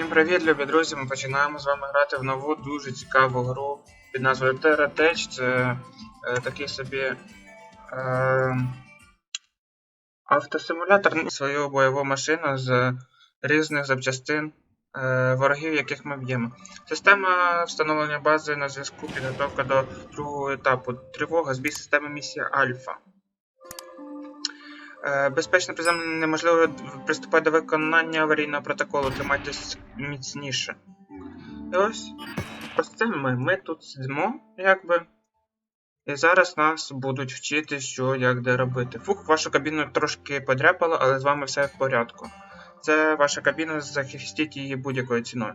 Всім привіт, любі друзі! Ми починаємо з вами грати в нову дуже цікаву гру під назвою Terra Tech. Це е, такий собі е, автосимулятор свою бойову машину з різних запчастин е, ворогів, яких ми б'ємо. Система встановлення бази на зв'язку, підготовка до другого етапу. Тривога, збій системи місія Альфа. Е, Безпечне приземлення неможливо приступати до виконання аварійного протоколу, тримайтесь міцніше. І ось, ось це ми. Ми тут сидимо, якби. І зараз нас будуть вчити, що як де робити. Фух, вашу кабіну трошки подряпало, але з вами все в порядку. Це ваша кабіна, захистіть її будь-якою ціною.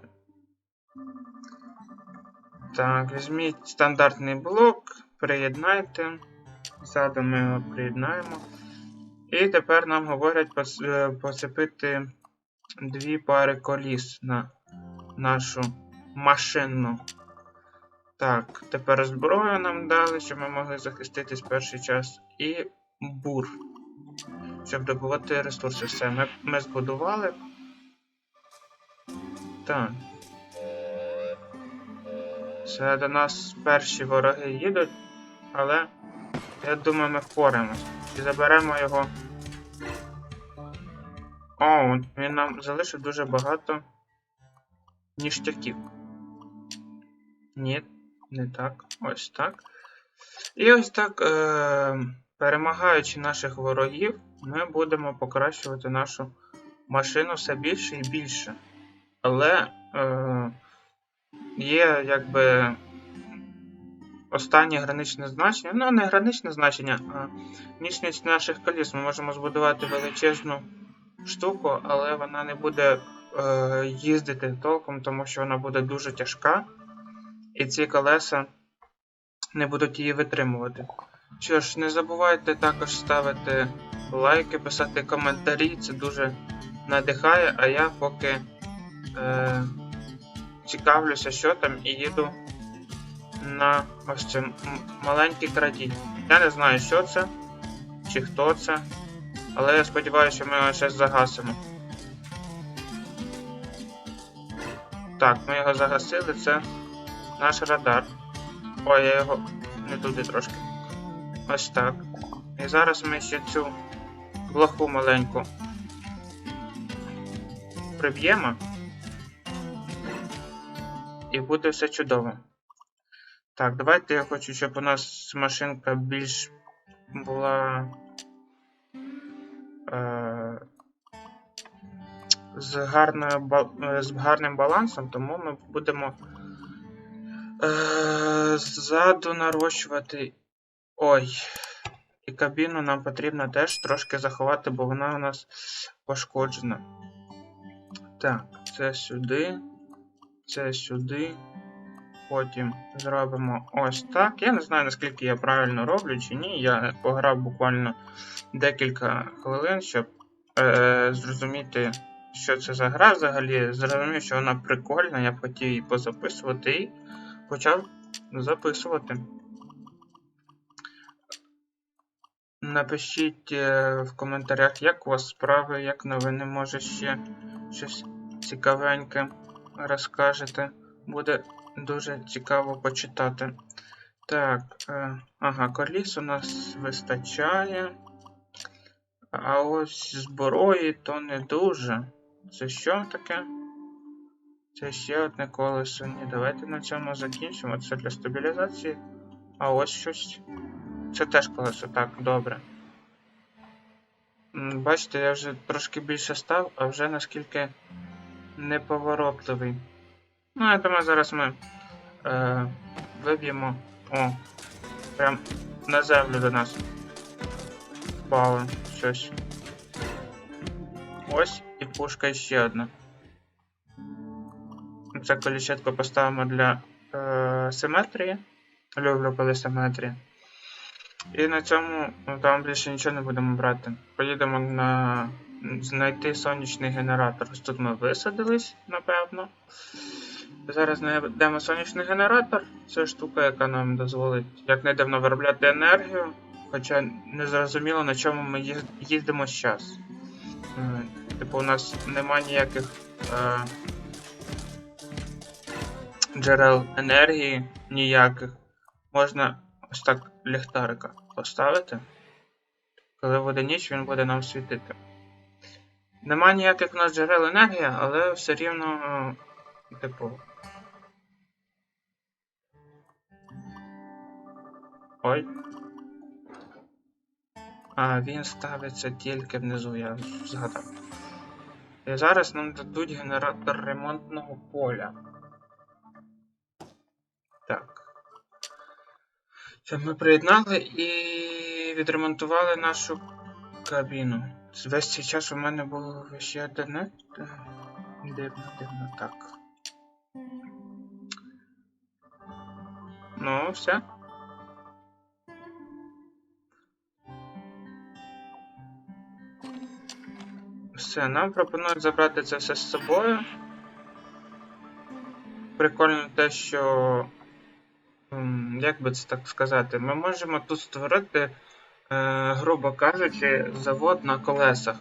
Так, візьміть стандартний блок, приєднайте. Ззаду ми його приєднаємо. І тепер нам говорять е, поцепити дві пари коліс на нашу машину. Так, тепер зброю нам дали, щоб ми могли захиститись перший час. І бур. Щоб добувати ресурси. Все, ми, ми збудували. Так. Все, до нас перші вороги їдуть, але я думаю, ми впораємось. І заберемо його. О, він нам залишив дуже багато ніштяків. Ні, не так. Ось так. І ось так, е- перемагаючи наших ворогів, ми будемо покращувати нашу машину все більше і більше. Але е- є якби останнє граничне значення. Ну, не граничне значення, а міцність наших коліс. Ми можемо збудувати величезну штуку, але вона не буде е, їздити толком, тому що вона буде дуже тяжка, і ці колеса не будуть її витримувати. Що ж, не забувайте також ставити лайки, писати коментарі, це дуже надихає, а я поки е, цікавлюся, що там, і їду на ось це маленький крадій. Я не знаю, що це, чи хто це, але я сподіваюся, що ми його зараз загасимо. Так, ми його загасили, це наш радар. Ой, я його не туди трошки. Ось так. І зараз ми ще цю блоху маленьку приб'ємо. І буде все чудово. Так, давайте я хочу, щоб у нас машинка більш була е, з, гарною, е, з гарним балансом, тому ми будемо е, ззаду нарощувати. Ой. І кабіну нам потрібно теж трошки заховати, бо вона у нас пошкоджена. Так, це сюди, це сюди. Потім зробимо ось так. Я не знаю, наскільки я правильно роблю чи ні. Я пограв буквально декілька хвилин, щоб е, зрозуміти, що це за гра взагалі. Зрозумів, що вона прикольна, я б хотів її позаписувати і почав записувати. Напишіть е, в коментарях, як у вас справи, як новини, може ще щось цікавеньке розкажете. Буде дуже цікаво почитати. Так, е, ага, коліс у нас вистачає. А ось зброї то не дуже. Це що таке? Це ще одне колесо. Ні, давайте на цьому закінчимо. Це для стабілізації. А ось щось. Це теж колесо, так, добре. Бачите, я вже трошки більше став, а вже наскільки неповоротливий. Ну, я думаю, зараз ми е, виб'ємо. О, прям на землю до нас впало щось. Ось і пушка ще одна. Це коліщатку поставимо для е, симетрії. Люблю коли симетрія. І на цьому ну, там більше нічого не будемо брати. Поїдемо на знайти сонячний генератор. Ось тут ми висадились, напевно. Зараз знайдемо сонячний генератор. Це штука, яка нам дозволить як не дивно виробляти енергію. Хоча не зрозуміло, на чому ми їздимо зараз. Типу, у нас нема ніяких е, джерел енергії ніяких. Можна ось так ліхтарика поставити. Коли буде ніч, він буде нам світити. Нема ніяких у нас джерел енергії, але все рівно, е, типу. Ой. А, він ставиться тільки внизу, я згадав. І зараз нам дадуть генератор ремонтного поля. Так. Щоб ми приєднали і відремонтували нашу кабіну. Весь цей час у мене було ще інтернет. Дивно, дивно, так. Ну, все. Все, нам пропонують забрати це все з собою. Прикольно те, що. Як би це так сказати, ми можемо тут створити, е, грубо кажучи, завод на колесах.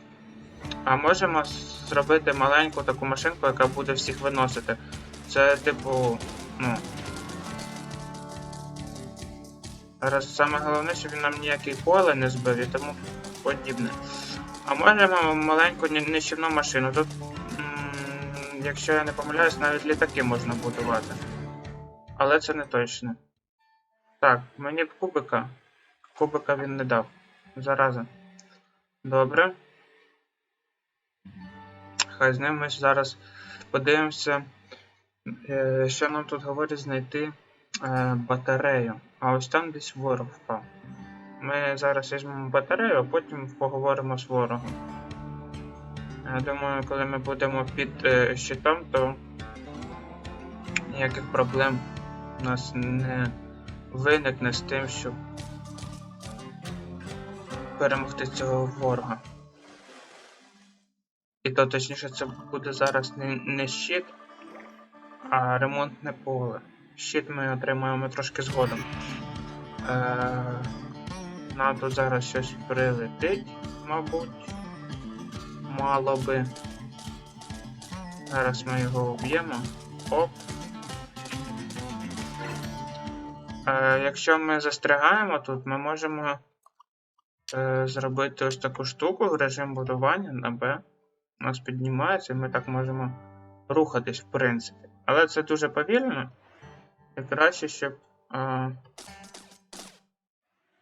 А можемо зробити маленьку таку машинку, яка буде всіх виносити. Це, типу, ну. Зараз саме головне, щоб він нам ніякий поле не збив і тому подібне. А можемо маленьку нищівну машину. Тут, якщо я не помиляюсь, навіть літаки можна будувати. Але це не точно. Так, мені б кубика. Кубика він не дав. Зараза. Добре. Хай з ним ми зараз подивимося, е, що нам тут говорить знайти е, батарею. А ось там десь ворог впав. Ми зараз візьмемо батарею, а потім поговоримо з ворогом. Я думаю, коли ми будемо під е, щитом, то ніяких проблем у нас не виникне з тим, щоб перемогти цього ворога. І то точніше це буде зараз не, не щит, а ремонтне поле. Щит ми отримаємо трошки згодом. Е, нам тут зараз щось прилетить, мабуть. Мало би. Зараз ми його вб'ємо. Оп. Е, якщо ми застрягаємо тут, ми можемо е, зробити ось таку штуку в режим будування на Б. У нас піднімається, і ми так можемо рухатись, в принципі. Але це дуже повільно. І краще, щоб е,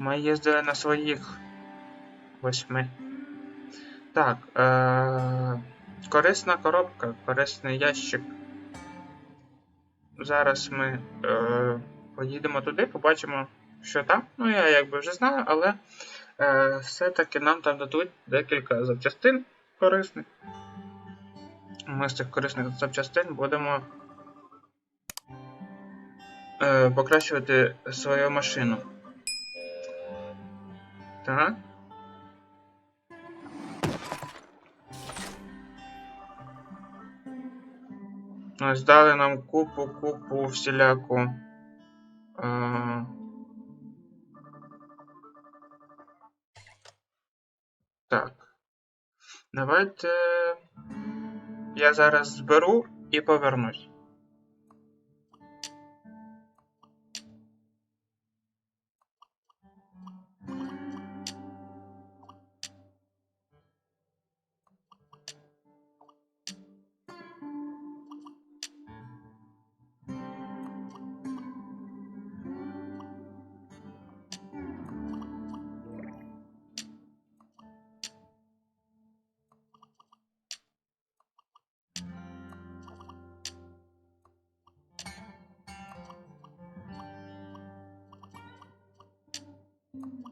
ми їздили на своїх восьми. Так, е, корисна коробка, корисний ящик. Зараз ми е, поїдемо туди, побачимо, що там. Ну, я якби вже знаю, але е, все-таки нам там дадуть декілька запчастин корисних. Ми з цих корисних запчастин будемо е, покращувати свою машину. Так. Ось дали нам купу, купу всіляку. Е, так. Давайте я зараз зберу і повернусь. Mm-hmm.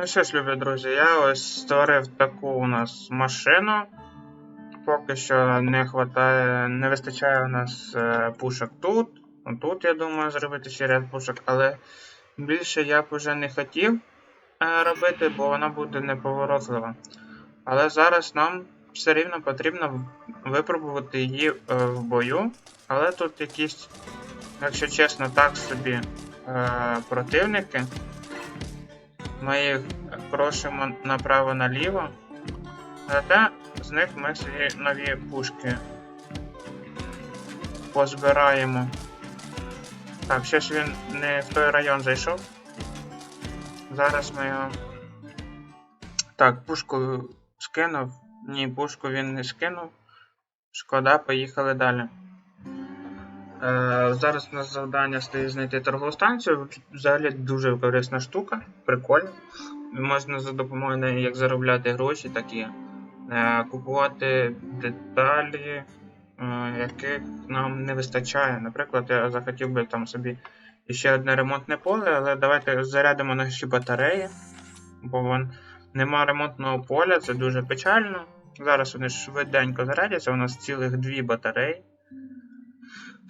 Ну що ж, любі друзі, я ось створив таку у нас машину. Поки що не хватає, не вистачає у нас е, пушок тут. Тут, я думаю, зробити ще ряд пушок, але більше я б вже не хотів е, робити, бо вона буде неповоротлива. Але зараз нам все рівно потрібно випробувати її е, в бою. Але тут якісь, якщо чесно, так собі противники. Ми їх крошимо направо-наліво. Зате з них ми свої нові пушки позбираємо. Так, щось він не в той район зайшов. Зараз ми його. Так, пушку скинув. Ні, пушку він не скинув. Шкода, поїхали далі. Е, зараз у нас завдання стоїть знайти торгову станцію. Взагалі дуже корисна штука, прикольно. Можна за допомогою неї як заробляти гроші, так і е, купувати деталі, е, яких нам не вистачає. Наприклад, я захотів би там собі ще одне ремонтне поле, але давайте зарядимо наші батареї, бо вон, нема ремонтного поля, це дуже печально. Зараз вони швиденько зарядяться, у нас цілих дві батареї.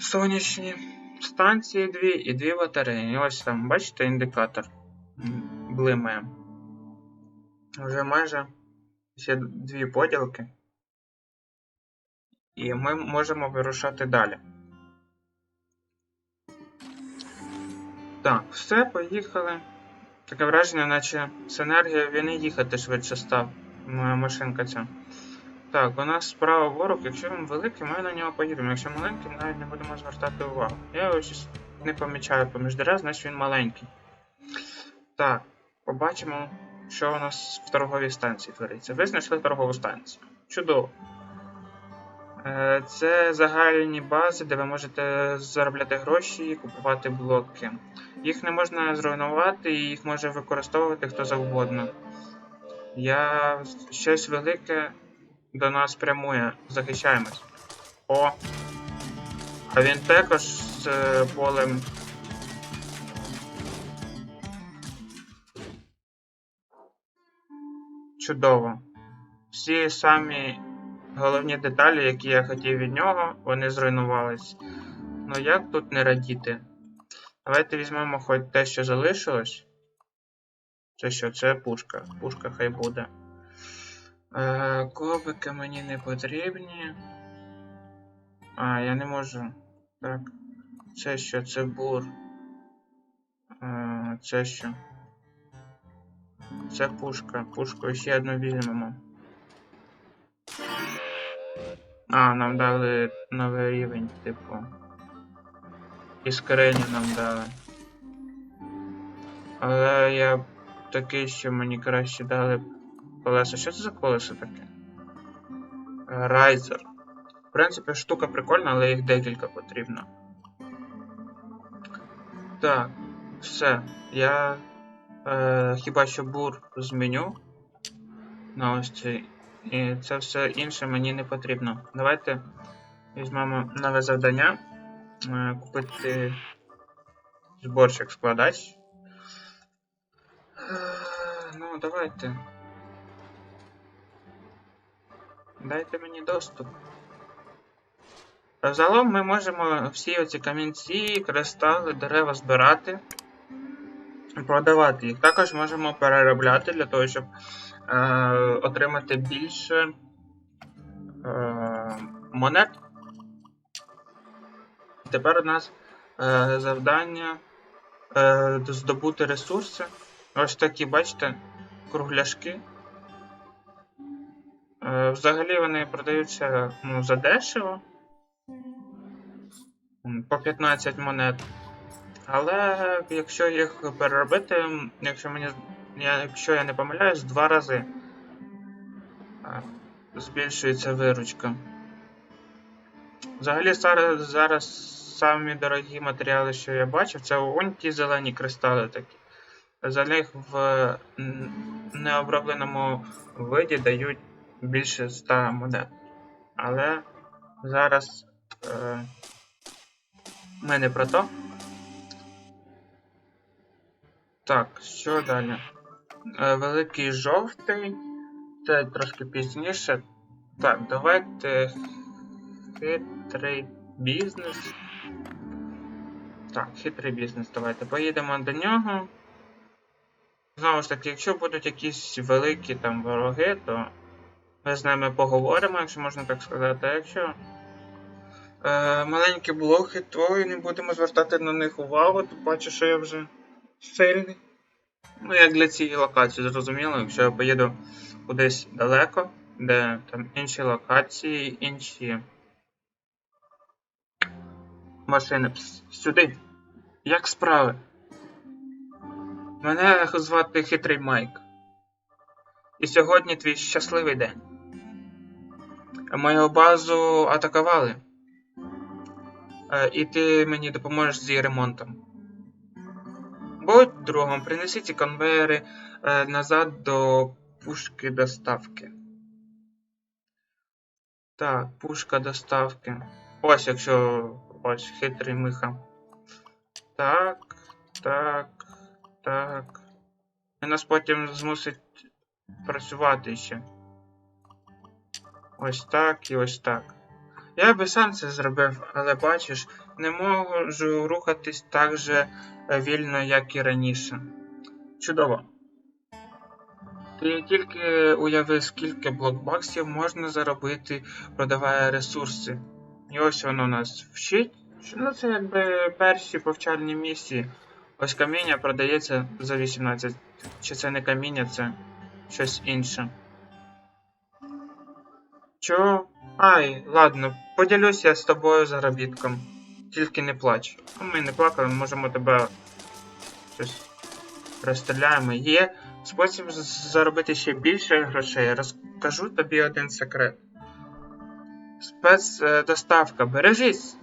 Сонячні станції дві і дві батареї. І ось там, бачите, індикатор блимає. Вже майже ще дві поділки. І ми можемо вирушати далі. Так, все, поїхали. Таке враження, наче він і їхати швидше став. Моя машинка ця. Так, у нас справа ворог, якщо він великий, ми на нього поїдемо. Якщо маленький, навіть не будемо звертати увагу. Я його не помічаю поміж дерев, значить він маленький. Так, побачимо, що у нас в торговій станції твориться. Ви знайшли торгову станцію. Чудово. Е, Це загальні бази, де ви можете заробляти гроші і купувати блоки. Їх не можна зруйнувати, і їх може використовувати хто завгодно. Я щось велике до нас прямує. Захищаємось. О! А він також з е, полем. Чудово. Всі самі головні деталі, які я хотів від нього, вони зруйнувались. Ну як тут не радіти? Давайте візьмемо хоч те, що залишилось. Це що? Це пушка. Пушка хай буде. Е, Кобики мені не потрібні. А, я не можу. Так. Це що? Це бур. Е, це що? Це пушка. Пушку ще одну візьмемо. А, нам дали новий рівень, типу. Іскрені нам дали. Але я такий, що мені краще дали колеса. Що це за колесо таке? Е, Райзер. В принципі, штука прикольна, але їх декілька потрібно. Так, все. Я е, хіба що бур зміню на ось цей. І це все інше мені не потрібно. Давайте візьмемо нове завдання. Е, купити зборщик складач. Е, Ну, давайте. Дайте мені доступ. Та Взагалом ми можемо всі оці камінці, кристали, дерева збирати продавати їх. Також можемо переробляти для того, щоб е, отримати більше е, монет. Тепер у нас е, завдання е, здобути ресурси. Ось такі, бачите, кругляшки. Е, взагалі вони продаються ну, за дешево. По 15 монет. Але якщо їх переробити, якщо мені я, якщо я не помиляюсь, два рази е, збільшується виручка. Взагалі зараз, зараз самі дорогі матеріали, що я бачив, це вон ті зелені кристали такі. За них в необробленому виді дають більше 100 монет. Але зараз е, ми не про то. Так, що далі? Е, великий жовтий. Це трошки пізніше. Так, давайте. Хитрий бізнес. Так, хитрий бізнес. Давайте поїдемо до нього. Знову ж таки, якщо будуть якісь великі там вороги, то ми з ними поговоримо, якщо можна так сказати. А якщо е, маленькі блохи, то і не будемо звертати на них увагу, то бачу, що я вже сильний. Ну, як для цієї локації, зрозуміло, якщо я поїду кудись далеко, де там інші локації, інші машини. Пс, сюди. Як справи? Мене звати Хитрий Майк. І сьогодні твій щасливий день. Мою базу атакували. Е, І ти мені допоможеш з її ремонтом. Будь другом, принеси ці конвейери е, назад до пушки доставки. Так, пушка доставки. Ось, якщо ось хитрий миха. Так, так, так. І нас потім змусить працювати ще. Ось так і ось так. Я би сам це зробив, але бачиш, не можу рухатись так же е, вільно, як і раніше. Чудово. Ти тільки уяви, скільки блокбаксів можна заробити, продавая ресурси. І ось воно нас вчить. Ну, це якби перші повчальні місії. Ось каміння продається за 18. Чи це не каміння, це щось інше. Чо? Ай, ладно, поділюсь я з тобою заробітком. Тільки не плач. Ну, Ми не плакали, можемо тебе щось розстріляємо. Є спосіб заробити ще більше грошей. Розкажу тобі один секрет. Спецдоставка, бережись!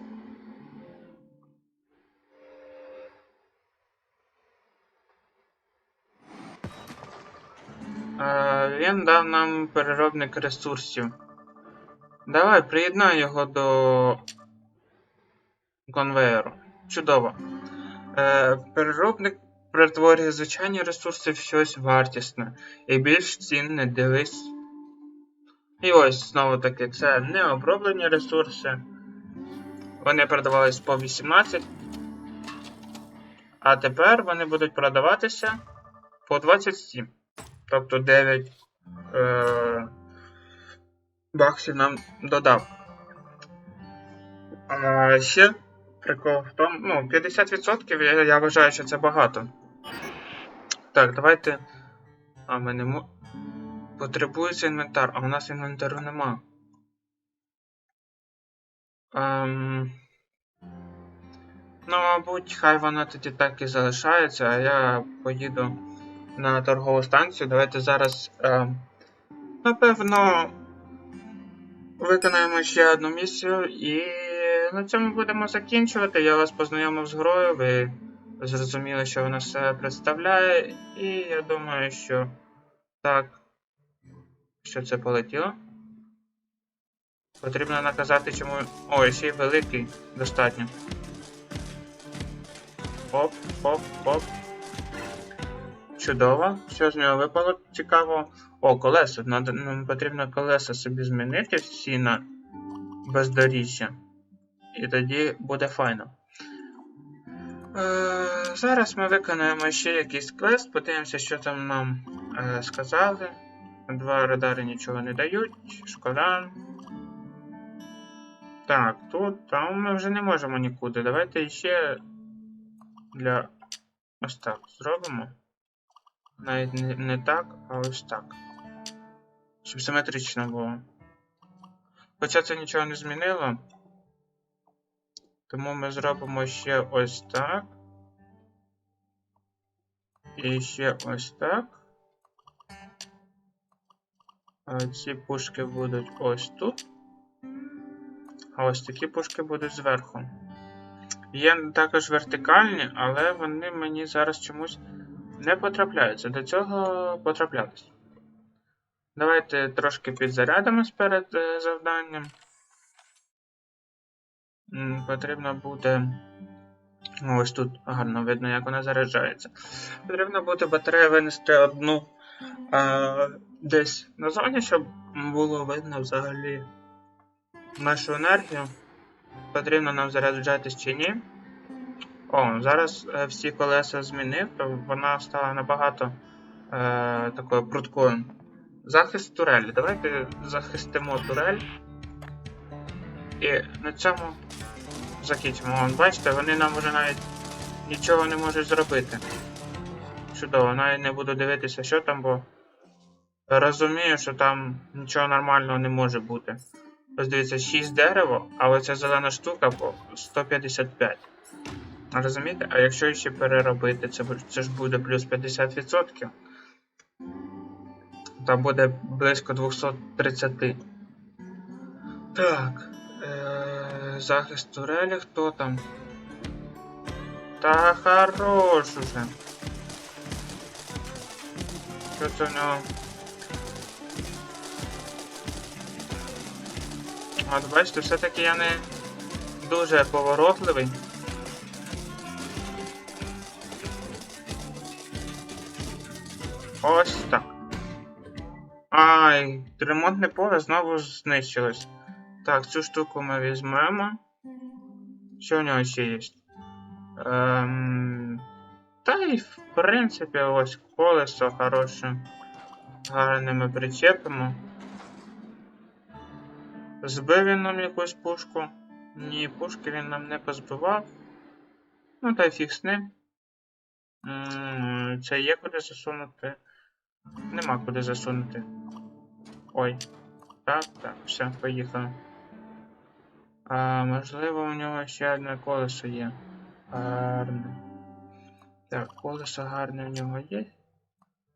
Е, Він дав нам переробник ресурсів. Давай, приєднай його до конвейеру. Чудово. Е, переробник перетворює звичайні ресурси в щось вартісне і більш цінне дивись. І ось знову таки, це необроблені ресурси. Вони продавались по 18. А тепер вони будуть продаватися по 27. Тобто 9 е, баксів нам додав. А ще прикол в тому, ну, 50% я, я вважаю, що це багато. Так, давайте. А ми не мо... Потребується інвентар, а у нас інвентару нема. Ем... Ну, мабуть, хай вона тоді так і залишається, а я поїду на торгову станцію. Давайте зараз, ем... напевно, виконаємо ще одну місію і на цьому будемо закінчувати. Я вас познайомив з грою, ви зрозуміли, що вона все представляє, і я думаю, що так. Що це полетіло? Потрібно наказати, чому. Ой, ще й великий достатньо. Оп, оп, оп. Чудово. Що з нього випало? Цікаво. О, колеса. Надо, нам потрібно колеса собі змінити всі на бездоріжжя. І тоді буде файно. Е, зараз ми виконаємо ще якийсь квест, подивимося, що там нам е, сказали. Два радари нічого не дають. Шкода. Так, тут там ми вже не можемо нікуди. Давайте ще для. Ось так зробимо. Навіть не, не так, а ось так. Щоб симетрично було. Хоча це нічого не змінило. Тому ми зробимо ще ось так. І ще ось так. Ці пушки будуть ось тут. А ось такі пушки будуть зверху. Є також вертикальні, але вони мені зараз чомусь не потрапляються. До цього потраплялись. Давайте трошки підзарядимось перед е, завданням. Потрібно буде Ось тут гарно видно, як вона заряджається. Потрібно буде батарею винести одну е, десь на зоні, щоб було видно взагалі нашу енергію. Потрібно нам заряджатись чи ні. О, зараз е, всі колеса змінив, то вона стала набагато е, такою пруткою. Захист турелі. Давайте захистимо турель. І на цьому закінчимо. Вон, бачите, вони нам вже навіть нічого не можуть зробити. Чудово, навіть не буду дивитися, що там, бо розумію, що там нічого нормального не може бути. Ось дивіться, 6 дерево, а оця зелена штука по 155. Розумієте? А якщо ще переробити, це, це ж буде плюс 50%. Там буде близько 230. Так. Е- захист турелі, хто там? Та хорош уже. Що це в нього? От бачите, все-таки я не дуже поворотливий. Ось так. Ай, ремонтне поле знову знищилось. Так, цю штуку ми візьмемо. Що в нього ще є? Ем... Та й в принципі ось колесо хороше. Гарне ми причепимо. Збив він нам якусь пушку. Ні, пушки він нам не позбивав. Ну та й фіг з ним. Це є куди засунути. Нема куди засунути. Ой. Так, так, все, поїхали. А, можливо, у нього ще одне колесо є. Гарне. Так, колесо гарне у нього є.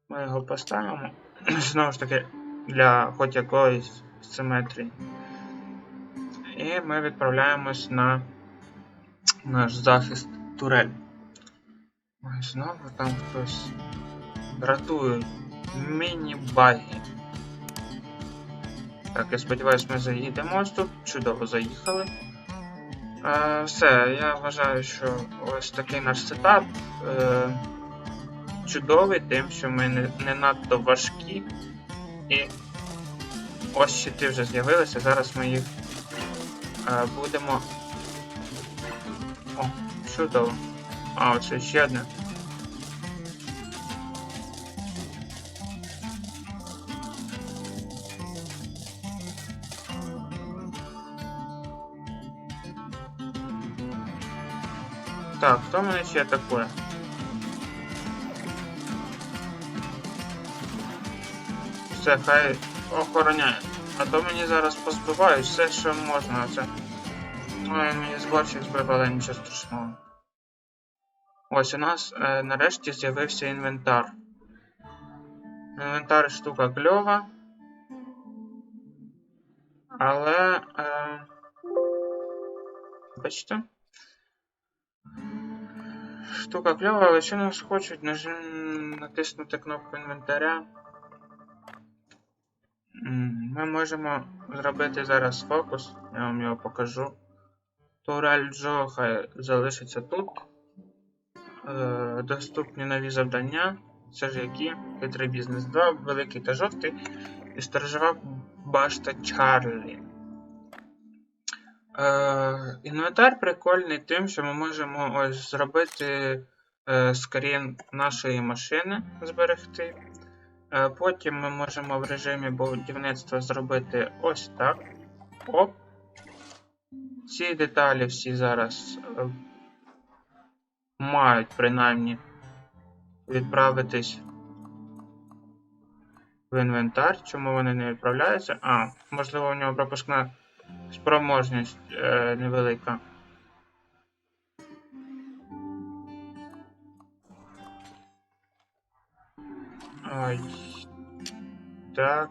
Ми його поставимо. Знову ж таки, для хоч якоїсь симетрії. І ми відправляємось на наш захист турель. Знову там хтось дратує. Міні-баги. Так, я сподіваюся, ми заїдемо тут. Чудово заїхали. Е, все, я вважаю, що ось такий наш сетап е, чудовий, тим, що ми не, не надто важкі. І ось щити вже з'явилися, зараз ми їх е, будемо. О, чудово. А, оце ще одне. Так, хто мене ще атакує? Все, хай охороняє. А то мені зараз позбивають все, що можна. Це. Ой, він мені зборщик збив, але нічого страшного. Ось у нас е, нарешті з'явився інвентар. Інвентар штука кльова. Але. Е, бачите? Штука кльова, але що нас хочуть нажим... натиснути кнопку інвентаря. Ми можемо зробити зараз фокус, я вам його покажу. Турель Джо хай залишиться тут. Е, доступні нові завдання. Це ж які? Хитрий бізнес 2, великий та жовтий. І сторожова башта Чарлі. Е, інвентар прикольний тим, що ми можемо ось зробити е, скрін нашої машини, зберегти. Е, потім ми можемо в режимі будівництва зробити ось так. Оп. Ці деталі всі зараз е, мають принаймні відправитись в інвентар. Чому вони не відправляються? А, можливо, у нього пропускна спроможність е, невелика. Ой. Так.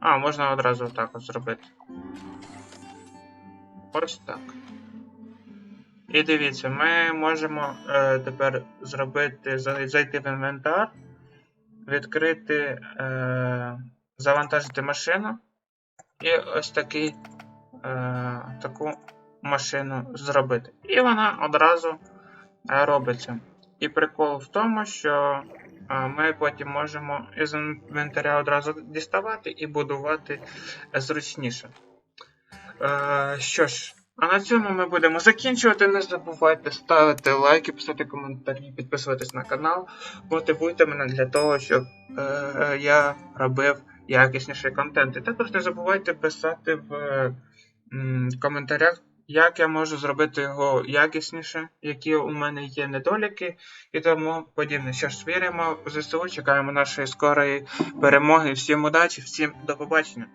А, можна одразу так от зробити. Ось так. І дивіться, ми можемо е, тепер зробити, зайти в інвентар, відкрити, е, завантажити машину. І ось такий, таку машину зробити. І вона одразу е, робиться. І прикол в тому, що е, ми потім можемо із інвентаря одразу діставати і будувати зручніше. Е, що ж, а на цьому ми будемо закінчувати. Не забувайте ставити лайки, писати коментарі, підписуватись на канал. Мотивуйте мене для того, щоб е, я робив якісніший контент. І також не забувайте писати в м, коментарях, як я можу зробити його якісніше, які у мене є недоліки і тому подібне. Що ж, віримо в ЗСУ, чекаємо нашої скорої перемоги. Всім удачі, всім до побачення.